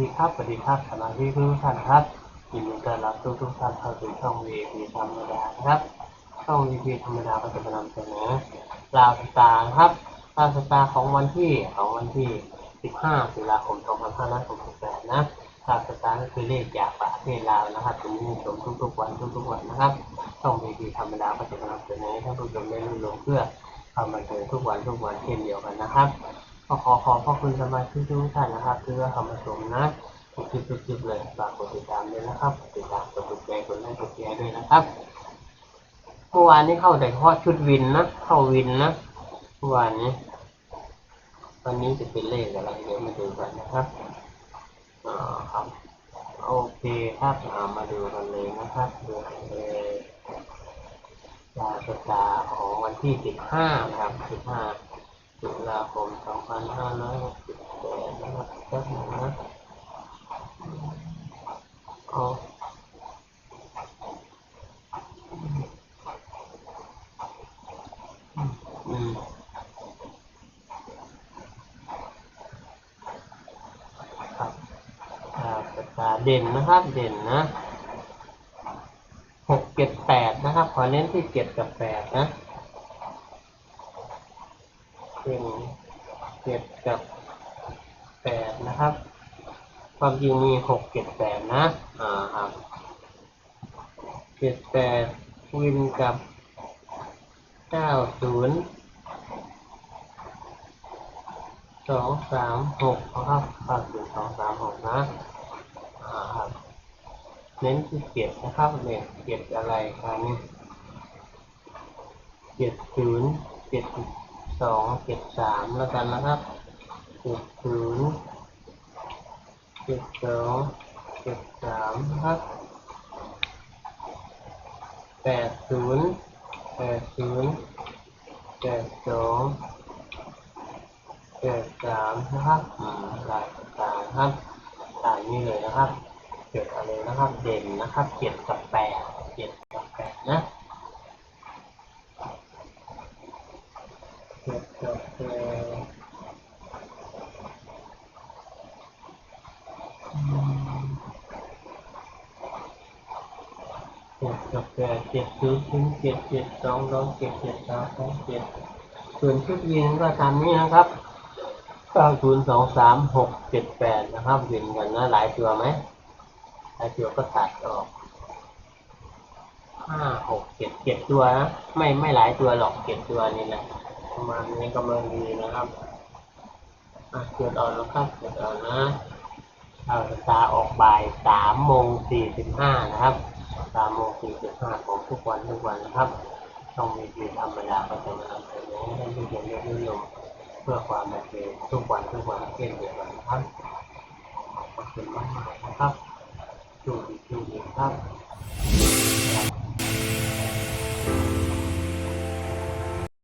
ดีครับสวัสดีครับสมาชิกทุกท่านครับยินดีต้อนรับทุกทุกๆท่านเข้าสู่ช่อง VIP ธรรมดานะครับ ช่อง VIP ธรรมดาก็จะมานำเสนอราวสตาร์ครับราวสตาร์ของวันที่ของวันที่ 15ตุลาคม 2568 นะราวสตาร์ก็คือเลขจากประเทศลาวนะครับจะมีให้ชมทุกๆวันทุกๆวันนะครับ ช่อง VIP ธรรมดาก็จะมานำเสนอให้ท่านผู้ชมได้รู้ลงเพื่อความบันเทิงทุกวันทุกวันเช่นเดียวกันนะครับ ก็ขอขอบพระคุณสมาชิกทุกท่านนะครับที่ว่าเข้ามาชมนะทุกคลิปทุกคลิปเลยฝากกดติดตามด้วยนะครับติดตามกดถูกใจกดไลค์กดแชร์ด้วยนะครับเมื่อวานนี้เข้าแต่เฉพาะชุดวินนะเข้าวินนะเมื่อวานนี้วันนี้จะเป็นเลขอะไรเดี๋ยวมาดูกันนะครับอ่าครับโอเคครับอ่ามาดูกันเลยนะครับดูกันเลยดาวชะตาของวันที่ 15 นะครับ 15 ตุลาคม2568นะครับแป๊บหนึงนะเอาอืมครับอ่าสตาร์เด่นนะครับเด่นนะหกเจ็ดแปดนะครับ ขอเน้นที่เจ็ดกับแปดนะ เป็นเจ็ดกับแปดนะครับ ความจริงมีหกเจ็ดแปดนะ อ่าครับเจ็ดแปดวินกับเก้าศูนย์สองสามหกนะครับเก้าศูนย์สองสามหกนะ อ่าครับ เน้นที่เจ็ดนะครับเนี่ยเจ็ดอะไรครับเนี่ยเจ็ดศูนย์เจ็ด สองเจ็ดสามแล้วกันนะครับเจ็ดศูนย์เจ็ดสองเจ็ดสามนะครับแปดศูนย์แปดศูนย์แปดสองแปดสามนะครับอืมลายต่างๆครับตามนี้เลยนะครับเจ็ดอะไรนะครับ เด่นนะครับเจ็ดกับแปดเจ็ดกับแปดนะ เจ็ดกับแปด เจ็ดกับแปดเจ็ดศูนย์ถึงเจ็ดเจ็ดสองสองเจ็ดเจ็ดสามสองเจ็ดส่วนชุดยิงก็ตามนี้นะครับเก้าศูนย์สองสามหกเจ็ดแปดนะครับยิงกันนะหลายตัวไหมหลายตัวก็ตัดออกห้าหกเจ็ดเจ็ดตัวนะไม่ไม่หลายตัวหรอกเจ็ดตัวนี่แหละประมาณนี้กำลังดีนะครับอะเกิดออนแล้วครับเกิดออนนะเอาตาออกบ่ายสามโมงสี่สิบห้านะครับ สามโมงสี่สิบห้าของทุกวันทุกวันครับ ต้องมีทีธรรมดาประจะมานำเสนอให้ทุกคนได้รู้ลงเพื่อความบันเทิงทุกวันทุกวันเช่นเดียวกันครับขอบคุณมากๆนะครับดูดีดูดีครับ